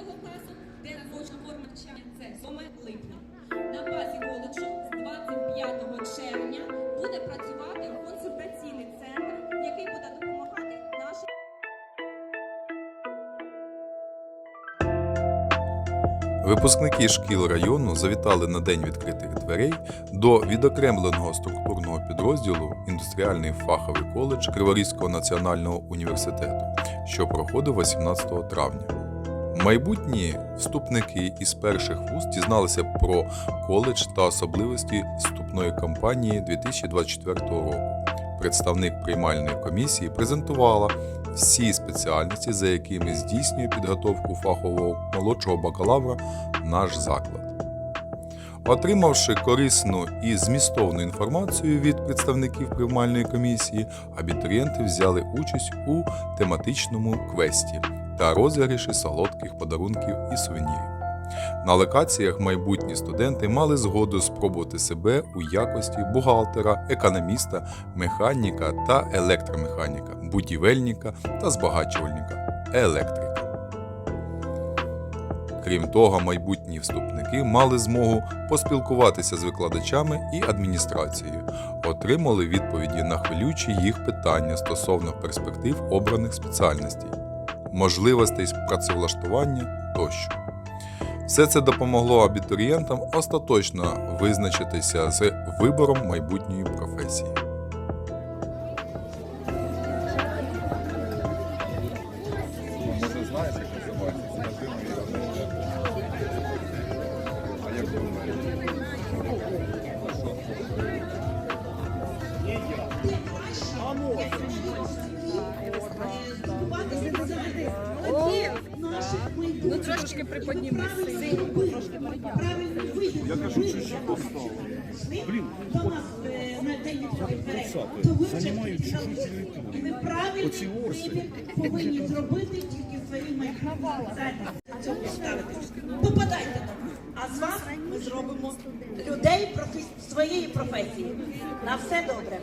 класу, де заочна форма навчання це 7 липня. На базі коледжу з 25 червня буде працювати консультаційний центр, який буде допомагати нашим. Випускники шкіл району завітали на день відкритих дверей до відокремленого структурного підрозділу індустріальний фаховий коледж Криворізького національного університету, що проходив 18 травня. Майбутні вступники із перших вуз дізналися про коледж та особливості вступної кампанії 2024 року. Представник приймальної комісії презентувала всі спеціальності, за якими здійснює підготовку фахового молодшого бакалавра наш заклад. Отримавши корисну і змістовну інформацію від представників приймальної комісії, абітурієнти взяли участь у тематичному квесті та розіграші солодких подарунків і сувенірів. На локаціях майбутні студенти мали згоду спробувати себе у якості бухгалтера, економіста, механіка та електромеханіка, будівельника та збагачувальника, електрика. Крім того, майбутні вступники мали змогу поспілкуватися з викладачами і адміністрацією, отримали відповіді на хвилюючі їх питання стосовно перспектив обраних спеціальностей, можливостей працевлаштування тощо. Все це допомогло абітурієнтам остаточно визначитися з вибором майбутньої професії. Може знаєш, трошечки приподніми Я кажу, чуть-чуть поставив. Блін, от Цапи займають чужу територію. Ми правильні Оці орси. повинні зробити тільки свої майбутні цьому ставити. Попадайте нам. А з вас ми зробимо людей професі- своєї професії. На все добре.